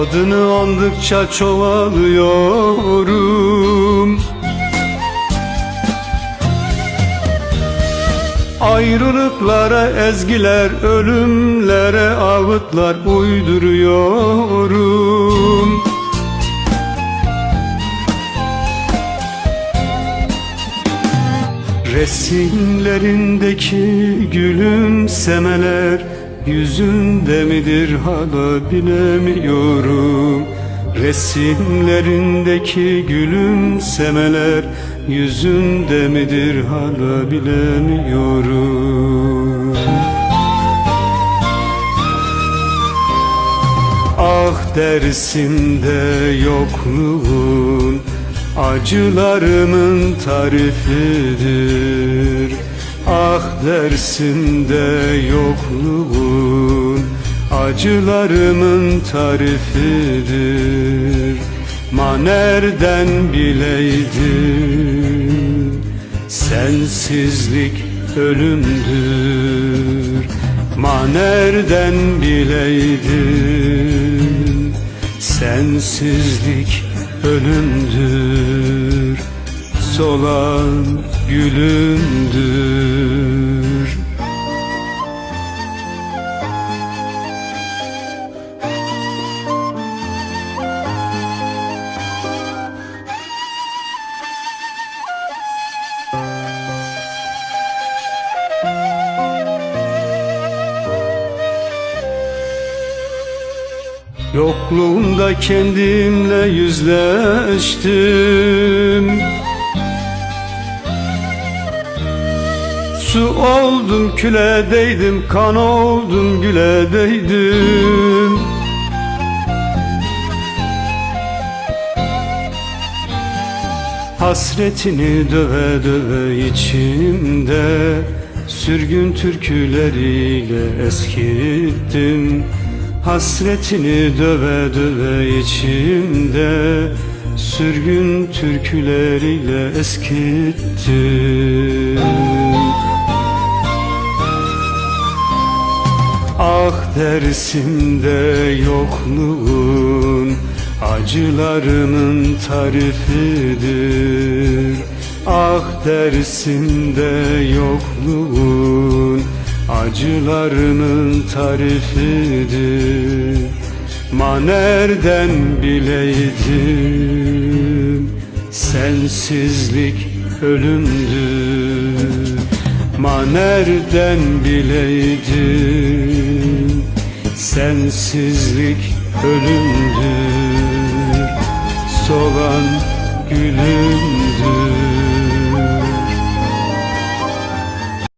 Adını andıkça çoğalıyorum. Ayrılıklara ezgiler, ölümlere ağıtlar uyduruyorum. Resimlerindeki gülümsemeler Yüzünde midir hala bilemiyorum. Resimlerindeki gülümsemeler Yüzünde midir hala bilemiyorum. Ah dersimde yokluğun Acılarımın tarifidir Ah dersimde yokluğun Acılarımın tarifidir. Ma nereden bileydim Sensizlik ölümdür. Ma nereden bileydim Sensizlik ölümdür Solan gülümdür Yokluğumda kendimle yüzleştim Su oldum küle değdim Kan oldum güle değdim Hasretini döve döve içimde Sürgün türküleriyle eskittim. Hasretini döve döve içimde Sürgün türküleriyle eskittim dersimde yokluğun Acılarımın tarifidir. Ah dersimde yokluğun Acılarımın tarifidir. Ma nereden bileydim Sensizlik ölümdür. Ma nereden bileydim Sensizlik ölümdür. Solan gülüm